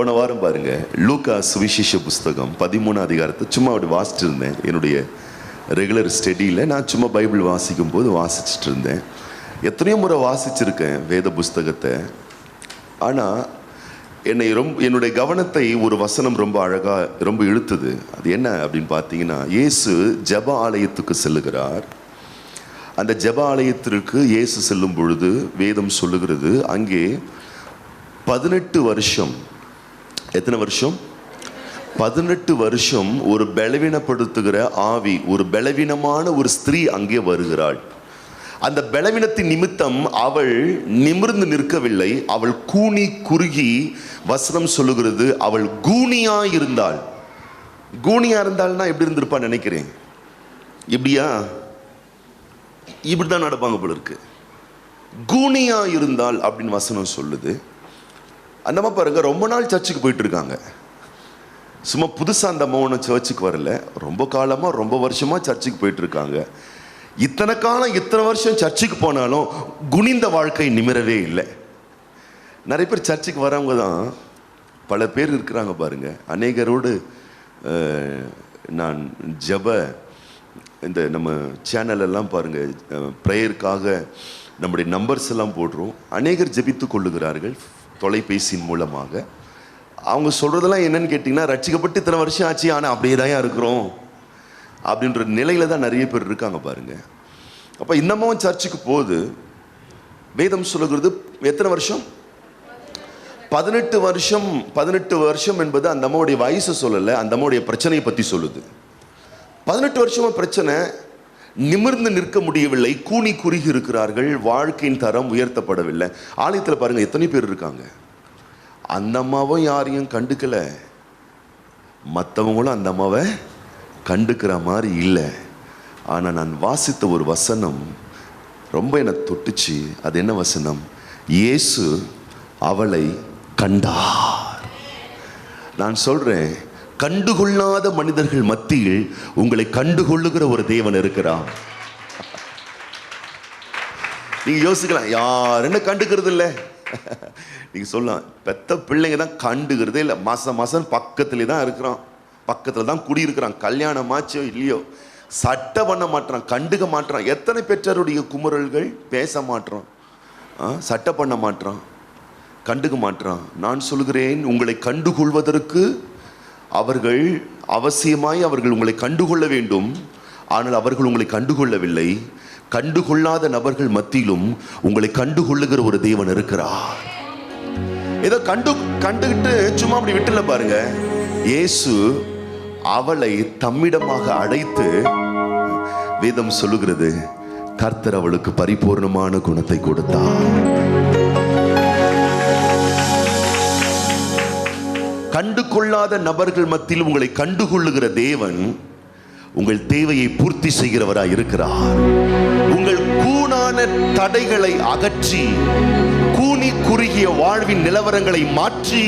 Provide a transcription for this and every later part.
போன வாரம் பாருங்க லூக்கா சுவிசேஷ புஸ்தகம் பதிமூணு அதிகாரத்தை சும்மா அப்படி வாசிட்டு இருந்தேன் என்னுடைய ரெகுலர் ஸ்டடியில் நான் சும்மா பைபிள் வாசிக்கும் போது வாசிச்சுட்டு இருந்தேன் எத்தனையோ முறை வாசிச்சிருக்கேன் வேத புஸ்தகத்தை. ஆனால் என்னை ரொம்ப என்னுடைய கவனத்தை ஒரு வசனம் ரொம்ப அழகாக ரொம்ப இழுத்துது. அது என்ன அப்படின்னு பார்த்தீங்கன்னா இயேசு ஜப ஆலயத்துக்கு செல்லுகிறார். அந்த ஜெப ஆலயத்திற்கு இயேசு செல்லும் பொழுது வேதம் சொல்லுகிறது அங்கே பதினெட்டு வருஷம் எத்தனை வருஷம்? பதினெட்டு வருஷம் ஒரு பலவீனப்படுத்துகிற ஆவி ஒரு பலவீனமான ஒரு ஸ்திரீ அங்கே வருகிறாள். அந்த பலவீனத்தின் நிமித்தம் அவள் நிமிர்ந்து நிற்கவில்லை. அவள் கூனி குறுகி வசனம் சொல்லுகிறது அவள் கூனியா இருந்தாள். கூனியா இருந்தாள்னா எப்படி இருந்திருப்பா நினைக்கிறேன்? இப்படியா? இப்படிதான் நடப்பாங்க போல இருக்கு. கூனியா இருந்தால் அப்படின்னு வசனம் சொல்லுது. அந்த பாருங்கள் பாருங்க ரொம்ப நாள் சர்ச்சுக்கு போயிட்டு இருக்காங்க சும்மா புதுசாக அந்த அம்மா ஒன்றும் சர்ச்சுக்கு வரல. ரொம்ப காலமாக ரொம்ப வருஷமாக சர்ச்சுக்கு போயிட்டு இருக்காங்க இத்தனை காலம் இத்தனை வருஷம் சர்ச்சுக்கு போனாலும் குனிந்த வாழ்க்கை நிமிரவே இல்லை. நிறைய பேர் சர்ச்சுக்கு வரவங்க தான் பல பேர் இருக்கிறாங்க பாருங்க. அநேகரோடு நான் ஜெப இந்த நம்ம சேனலெல்லாம் பாருங்கள் ப்ரேயருக்காக நம்முடைய நம்பர்ஸ் எல்லாம் போடுறோம். அநேகர் ஜெபித்து கொள்ளுகிறார்கள். தொலைபேசியின் மூலமாக. அவங்க சொல்கிறதெல்லாம் என்னன்னு கேட்டிங்கன்னா ரட்சிக்கப்பட்டு இத்தனை வருஷம் ஆச்சு ஆனால் அப்படியே தான் இருக்கிறோம். அப்படின்ற நிலையில தான் நிறைய பேர் இருக்காங்க பாருங்கள் அப்போ இன்னமும் சர்ச்சுக்கு போகுது. வேதம் சொல்லுகிறது எத்தனை வருஷம்? பதினெட்டு வருஷம் பதினெட்டு வருஷம் என்பது அந்த அம்மாவுடைய வயசை சொல்லலை அந்த அம்மாவுடைய பிரச்சனையை பற்றி சொல்லுது. பதினெட்டு வருஷமா பிரச்சனை நிமிர்ந்து நிற்க முடியவில்லை கூனி குறுகி இருக்கிறார்கள் வாழ்க்கையின் தரம் உயர்த்தப்படவில்லை. ஆலயத்தில் பாருங்கள் எத்தனை பேர் இருக்காங்க? அந்த அம்மாவும் யாரையும் கண்டுக்கல. மற்றவங்களும் அந்த அம்மாவை கண்டுக்கிற மாதிரி இல்லை. ஆனால் நான் வாசித்த ஒரு வசனம் ரொம்ப என்னை தொட்டுச்சு. அது என்ன வசனம்? இயேசு அவளை கண்டார். நான் சொல்கிறேன் கண்டுகொள்ளாத மனிதர்கள் மத்தியில் உங்களை கண்டுகொள்ளுகிற ஒரு தேவன் இருக்கிறான் நீங்க யோசிக்கலாம் யார் என்ன கண்டுக்கிறது இல்லை நீங்கள் சொல்லலாம். பெத்த பிள்ளைங்க தான் கண்டுக்கிறதே இல்லை. மாதம் மாதம் பக்கத்துலேயே தான் இருக்கிறான். பக்கத்தில் தான் குடியிருக்கிறான். கல்யாணமாச்சோ இல்லையோ? சட்டை பண்ண மாட்டான் கண்டுக்க மாட்டான் எத்தனை பெற்றோருடைய குமுறல்கள்? பேச மாட்டான் சட்டை பண்ண மாட்டான் கண்டுக்க மாட்டான் நான் சொல்கிறேன் உங்களை கண்டுகொள்வதற்கு அவர்கள் அவசியமாய் அவர்கள் உங்களை கண்டுகொள்ள வேண்டும். ஆனால் அவர்கள் உங்களை கண்டுகொள்ளவில்லை. கண்டுகொள்ளாத நபர்கள் மத்தியிலும் உங்களை கண்டுகொள்ளுகிற ஒரு தேவன் இருக்கிறார். ஏதோ கண்டு கண்டுகிட்டு சும்மா அப்படி விட்டுல பாருங்க. இயேசு அவளை தம்மிடமாக அழைத்து வேதம் சொல்லுகிறது கர்த்தர் அவளுக்கு பரிபூர்ணமான குணத்தை கொடுத்தார். கண்டு கொள்ளாத நபர்கள் மத்தியில் உங்களை கண்டுகொள்ளுகிற தேவன் உங்கள் தேவையை பூர்த்தி செய்கிறவராய் இருக்கிறார். உங்கள் கூனான தடைகளை அகற்றி கூனி குறுகிய வாழ்வின் நிலவரங்களை மாற்றி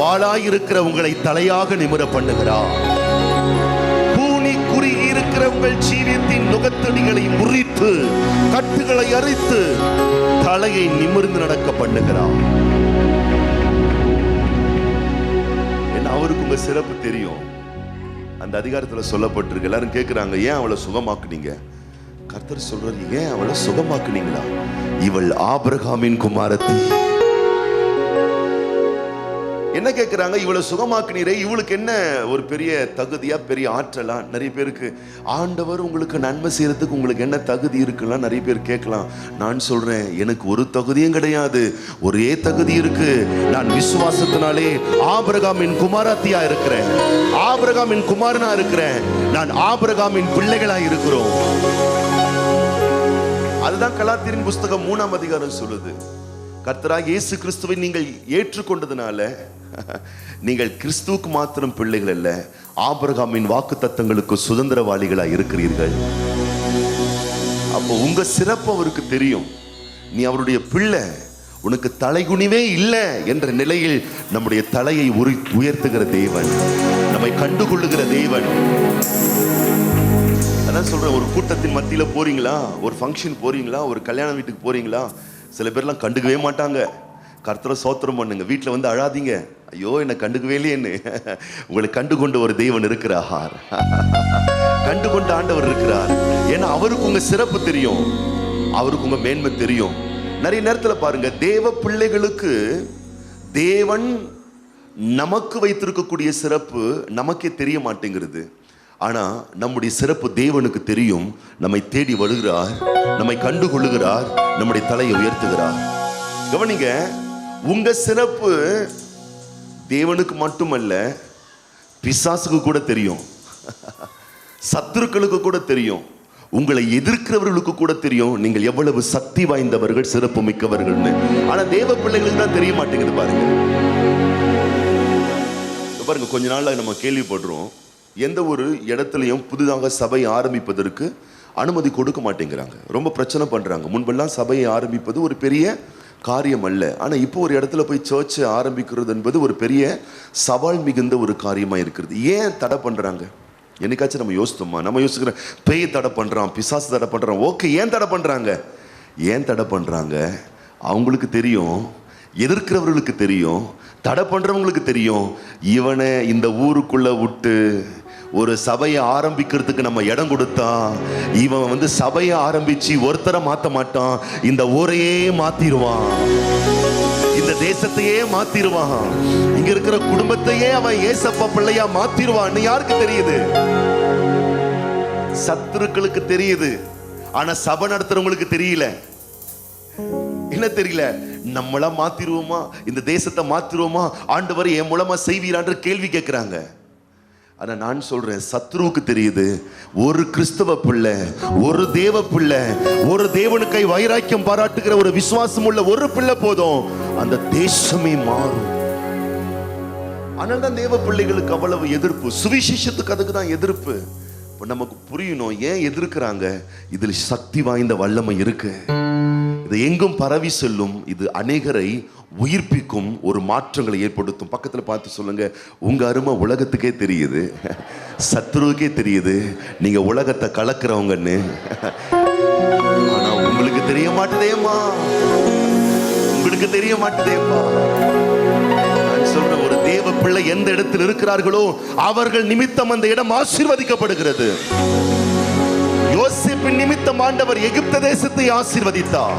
வாளாயிருக்கிற உங்களை தலையாக நிமிர பண்ணுகிறார். கூனி குறுகி இருக்கிற உங்கள் ஜீவியத்தின் நுகத்தடிகளை முறித்து கட்டுகளை அரித்து தலையை நிமிர்ந்து நடக்க பண்ணுகிறார். ஏன்னா அவருக்கு உங்க சிறப்பு தெரியும். அந்த அதிகாரத்தில் சொல்லப்பட்டிருக்கு. எல்லாரும் கேட்குறாங்க ஏன் அவளை சுகமாக்குனீங்க? கர்த்தர் சொல்றாரு ஏன் அவளை சுகமாக்குனீங்களா? இவள் ஆபிரகாமின் குமாரத்தி. என்ன கேட்குறாங்க இவளை சுகமாக்குனீரே இவளுக்கு என்ன ஒரு பெரிய தகுதியாக பெரிய ஆற்றலா? நிறைய பேருக்கு ஆண்டவர் உங்களுக்கு நன்மை செய்கிறதுக்கு உங்களுக்கு என்ன தகுதி இருக்குலாம் நிறைய பேர் கேட்கலாம். நான் சொல்கிறேன் எனக்கு ஒரு தகுதியும் கிடையாது. ஒரே தகுதி இருக்கு. நான் விசுவாசத்தினாலே ஆபிரகாமின் குமாரத்தியா இருக்கிறேன். ஆபிரகாமின் குமாரனா இருக்கிறேன். நான் ஆபிரகாமின் பிள்ளைகளாக இருக்கிறோம். அதுதான் கலாத்திரின் புஸ்தகம் மூணாம் அதிகாரம் சொல்லுது. கர்த்தராக இயேசு கிறிஸ்துவை நீங்கள் ஏற்றுக்கொண்டதுனால நீங்கள் கிறிஸ்துவுக்கு மாத்திரம் பிள்ளைகள் அல்ல ஆபிரகாமின் வாக்கு தத்தங்களுக்கு சுதந்திரவாளிகளாக இருக்கிறீர்கள். அப்போ உங்க சிறப்பு அவருக்கு தெரியும். நீ அவருடைய பிள்ளை உனக்கு தலைகுனிவே இல்லை என்ற நிலையில் நம்முடைய தலையை உரி உயர்த்துகிற தேவன் நம்மை கண்டுகொள்ளுகிற தேவன். அதான் சொல்றேன் ஒரு கூட்டத்தின் மத்தியில போறீங்களா? ஒரு ஃபங்க்ஷன் போறீங்களா? ஒரு கல்யாண வீட்டுக்கு போறீங்களா? சில பேர்லாம் கண்டுக்கவே மாட்டாங்க. கர்த்தரை சோத்திரம் பண்ணுங்க. வீட்டில் வந்து அழாதீங்க. ஐயோ என்னை கண்டுக்கவே இல்லையேன்னு. உங்களை கண்டு கொண்ட ஒரு தெய்வன் இருக்கிறார். கண்டு கொண்ட ஆண்டவர் இருக்கிறார். ஏன்னா அவருக்கு உங்க சிறப்பு தெரியும். அவருக்கு உங்க மேன்மை தெரியும். நிறைய நேரத்தில் பாருங்க தேவ பிள்ளைகளுக்கு தேவன் நமக்கு வைத்திருக்கக்கூடிய சிறப்பு நமக்கே தெரிய மாட்டேங்கிறது. ஆனா நம்முடைய சிறப்பு தேவனுக்கு தெரியும். நம்மை தேடி வருகிறார். நம்மை கண்டு கொள்ளுகிறார் நம்முடைய தலையை உயர்த்துகிறார். கவனிங்க உங்க சிறப்பு தேவனுக்கு மட்டுமல்ல பிசாசுக்கு கூட தெரியும். சத்துருக்களுக்கு கூட தெரியும். உங்களை எதிர்க்கிறவர்களுக்கு கூட தெரியும். நீங்கள் எவ்வளவு சக்தி வாய்ந்தவர்கள் சிறப்பு மிக்கவர்கள்னு. ஆனா தேவ பிள்ளைகளுக்கு தான் தெரிய மாட்டேங்குது பாருங்க. பாருங்க கொஞ்ச நாள்ல நம்ம கேள்விப்படுறோம். எந்த ஒரு இடத்துலையும் புதிதாக சபை ஆரம்பிப்பதற்கு அனுமதி கொடுக்க மாட்டேங்கிறாங்க. ரொம்ப பிரச்சனை பண்றாங்க. முன்பெல்லாம் சபையை ஆரம்பிப்பது ஒரு பெரிய காரியம் அல்ல ஆனால் இப்போ ஒரு இடத்துல போய் சர்ச்சை ஆரம்பிக்கிறது என்பது ஒரு பெரிய சவால் மிகுந்த ஒரு காரியமாக இருக்கிறது. ஏன் தடை பண்ணுறாங்க என்னைக்காச்சும் நம்ம யோசித்தோமா? நம்ம யோசிக்கிறோம் பேய் தடை பண்ணுறான் பிசாசு தடை பண்ணுறோம் ஓகே ஏன் தடை பண்ணுறாங்க ஏன் தடை பண்ணுறாங்க அவங்களுக்கு தெரியும் எதிர்க்கிறவர்களுக்கு தெரியும் தடை பண்ணுறவங்களுக்கு தெரியும். இவனை இந்த ஊருக்குள்ளே விட்டு ஒரு சபையை ஆரம்பிக்கிறதுக்கு நம்ம இடம் கொடுத்தா இவன் வந்து சபையை ஆரம்பிச்சு ஒருத்தரை மாத்த மாட்டான் இந்த ஊரையே மாத்திருவான். இந்த தேசத்தையே மாத்திருவான். இங்க இருக்கிற குடும்பத்தையே அவன் ஏசப்பா பிள்ளையா மாத்திருவான்னு யாருக்கு தெரியுது? சத்துருக்களுக்கு தெரியுது. ஆனா சபை நடத்துறவங்களுக்கு தெரியல. என்ன தெரியல? நம்மளா மாத்திருவோமா? இந்த தேசத்தை மாத்திருவோமா? ஆண்டவர் என் மூலமா செய்வீரான்ற கேள்வி கேட்கிறாங்க ஆனால் நான் சொல்றேன் சத்ருவுக்கு தெரியுது ஒரு கிறிஸ்தவ பிள்ளை ஒரு தேவ பிள்ளை ஒரு தேவனுக்கை வைராக்கியம் பாராட்டுகிற ஒரு விசுவாசம் உள்ள ஒரு பிள்ளை போதும் அந்த தேசமே மாறும். ஆனால் தான் தேவ பிள்ளைகளுக்கு அவ்வளவு எதிர்ப்பு. சுவிசேஷத்துக்கு அதுக்கு தான் எதிர்ப்பு. இப்போ நமக்கு புரியணும் ஏன் எதிர்க்கிறாங்க? இதில் சக்தி வாய்ந்த வல்லமை இருக்கு. இது எங்கும் பரவி செல்லும் இது அநேகரை உயிர்ப்பிக்கும் ஒரு மாற்றங்களை ஏற்படுத்தும். பக்கத்துல பார்த்து சொல்லுங்க உங்க அருமை உலகத்துக்கே தெரியுது சத்ருவுக்கே தெரியுது நீங்க உலகத்தை கலக்குறவங்கன்னு. ஆனா உங்களுக்கு தெரிய மாட்டேதேம்மா. உங்களுக்கு தெரிய மாட்டேதேம்மா. நான் ஒரு தேவ பிள்ளை எந்த இடத்தில் இருக்கிறார்களோ அவர்கள் நிமித்தம் அந்த இடம் ஆசீர்வதிக்கப்படுகிறது. யோசேப்பின் நிமித்தம் ஆண்டவர் எகிப்த தேசத்தை ஆசீர்வதித்தார்.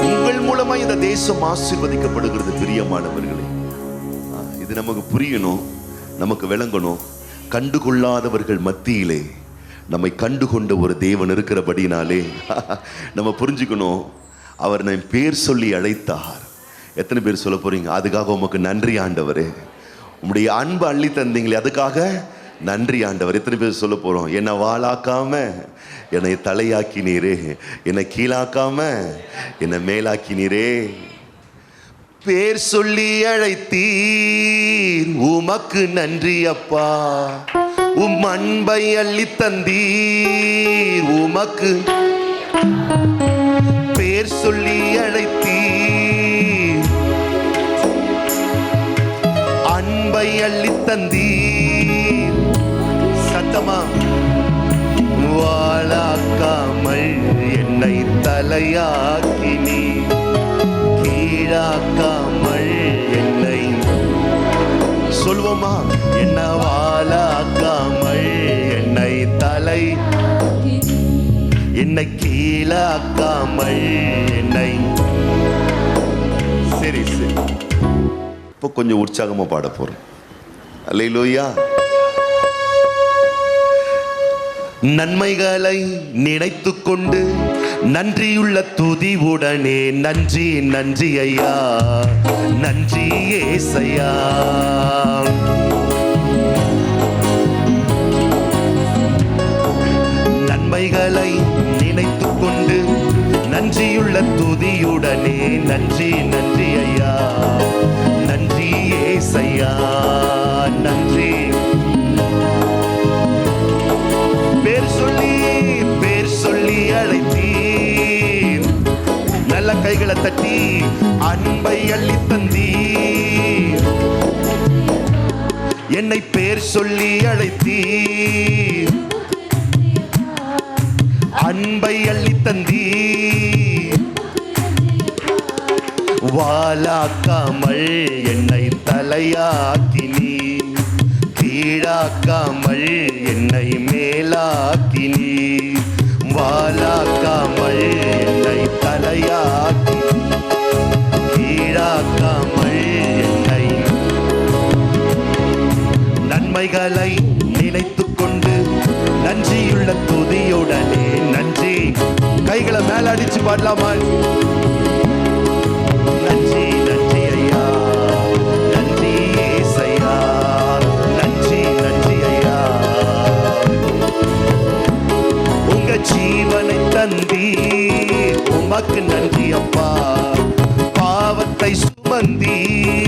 உங்கள் மூலமா இந்த தேசம் ஆசீர்வதிக்கப்படுகிறது பிரியமானவர்களே. இது நமக்கு புரியணும் நமக்கு விளங்கணும். கண்டுகொள்ளாதவர்கள் மத்தியிலே நம்மை கண்டுகொண்ட ஒரு தேவன் இருக்கிறபடினாலே நம்ம புரிஞ்சுக்கணும். அவர் நம் பேர் சொல்லி அழைத்தார். எத்தனை பேர் சொல்ல போறீங்க? அதுக்காக உமக்கு நன்றி ஆண்டவரே. உங்களுடைய அன்பு அள்ளி தந்தீங்களே அதுக்காக நன்றி ஆண்டவர். எத்தனை பேர் சொல்ல போறோம்? என்னை வாழாக்காம என்னை தலையாக்கினீரே. என்னை கீழாக்காம என்னை மேலாக்கினீரே. பேர் சொல்லி அழைத்தீர். உமக்கு நன்றி அப்பா. உம் அன்பை அள்ளி தந்தீர். உமக்கு பேர் சொல்லி அழைத்தீர். அன்பை அள்ளி தந்தீர். சத்தமா வாழாக்காமல் என்னை தலையாக்கினீ. கீழாக்காமல் என்னை சொல்வோமா? என்ன வாழாக்காமல் என்னை தலை என்னை கீழாக்காமல் என்னை சரி சரி. இப்போ கொஞ்சம் உற்சாகமா பாட போறோம். அல்லையிலோயா நன்மைகளை நினைத்து கொண்டு நன்றியுள்ள உடனே நன்றி நன்றி ஐயா நன்றி ஏசையா. நன்மைகளை நினைத்து கொண்டு நன்றியுள்ள துதியுடனே நன்றி நன்றி அள்ளித்தந்தீ என்னை பேர் சொல்லி அழைத்தீர். அன்பை அள்ளித்தந்தீர். வாலாக்காமல் என்னை தலையாக்கினீ கீழாக்காமல் என்னை மேலாக்கினீர். வாலாக்காமல் உண்மைகளை நினைத்து கொண்டு நன்றியுள்ள துதியுடனே நன்றி. கைகளை மேல அடிச்சு பாடலாமா? நன்றி நன்றி ஐயா. நன்றி ஏசையா. நன்றி நன்றி ஐயா. உங்க ஜீவனை தந்தி உமக்கு நன்றி அப்பா. பாவத்தை சுமந்தீர்.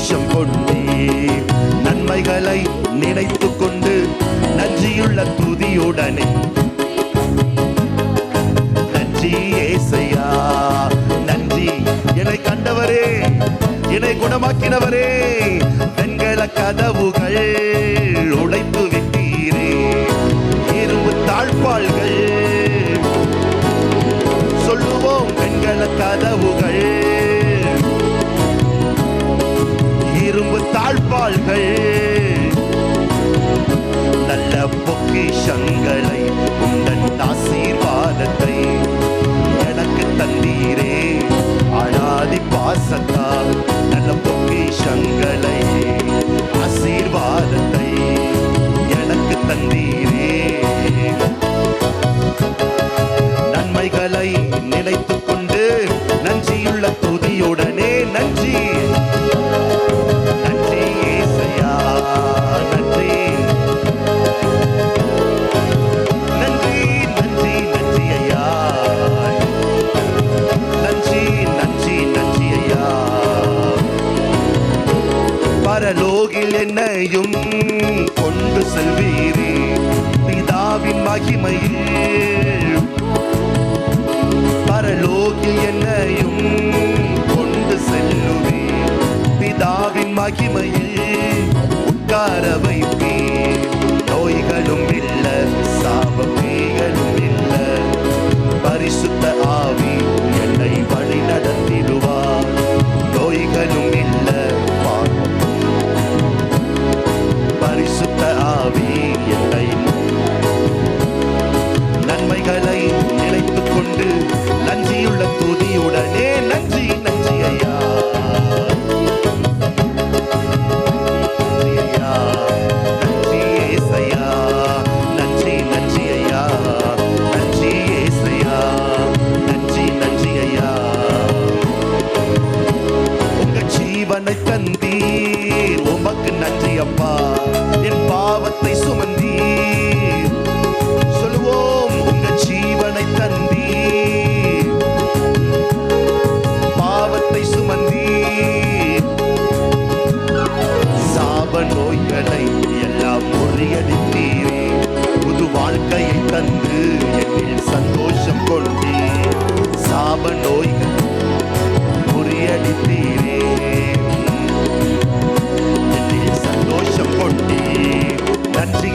சந்தோஷம் கொண்டீர். நன்மைகளை நினைத்து கொண்டு நன்றியுள்ள துதியுடனே. நன்றி ஏசையா. நன்றி. என்னை கண்டவரே என்னை குணமாக்கினவரே. வெண்கல கதவுகள்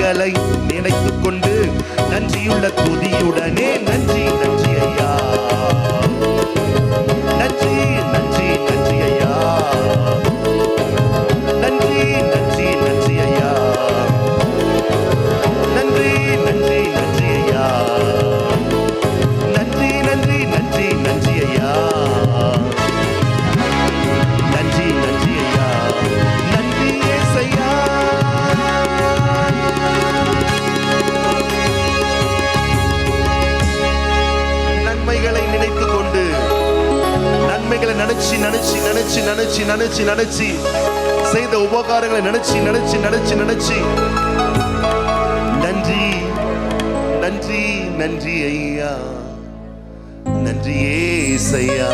நன்மைகளை நினைத்து கொண்டு நன்றியுள்ள துதியுடனே நன்றி. நினைச்சு நினைச்சு நினைச்சு நினைச்சு நினைச்சு நினைச்சு. செய்த உபகாரங்களை நினைச்சு நினைச்சு நினைச்சு நினைச்சு. நன்றி நன்றி நன்றி ஐயா. நன்றி ஏசையா.